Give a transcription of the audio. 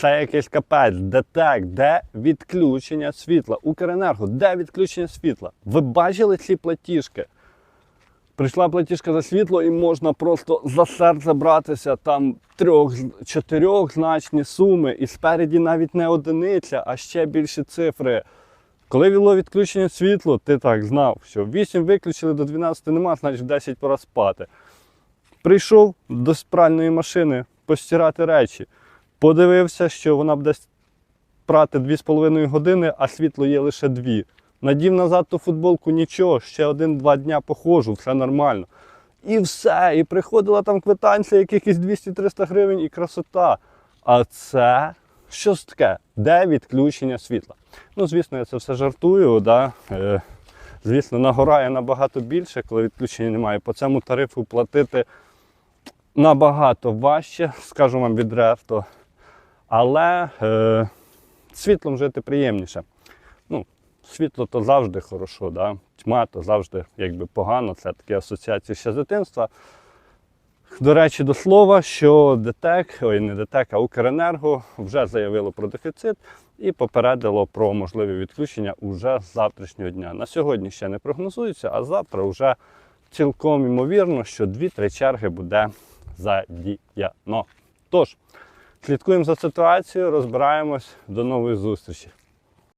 Це якийсь капець. ДТЕК, де відключення світла? Укренерго, де відключення світла? Ви бачили ці платіжки? Прийшла платіжка за світло і можна просто за серце братися. Там трьох, чотирьох значні суми, і спереді навіть не одиниця, а ще більші цифри. Коли було відключення світла, ти так знав, що 8 виключили до 12 нема, значить в 10 пора спати. Прийшов до спральної машини постирати речі, подивився, що вона буде прати 2,5 години, а світло є лише 2. Надів назад ту футболку, нічого, ще один-два дня походжу, все нормально. І все. І приходила там квитанція, якихось 200-300 гривень і красота. А це що таке? Де відключення світла? Ну, звісно, я це все жартую. Да? Е, звісно, нагорає набагато більше, коли відключення немає. По цьому тарифу платити набагато важче, скажу вам відверто. Але е, світлом жити приємніше. Ну, світло то завжди хорошо, да? тьма то завжди якби погано. Це такі асоціації ще з дитинства. До речі, до слова, що ДТЕК, ой, не ДТЕК, а Укренерго вже заявило про дефіцит і попередило про можливі відключення уже з завтрашнього дня. На сьогодні ще не прогнозується, а завтра вже цілком ймовірно, що 2-3 черги буде задіяно. Тож, слідкуємо за ситуацією, розбираємось. До нової зустрічі.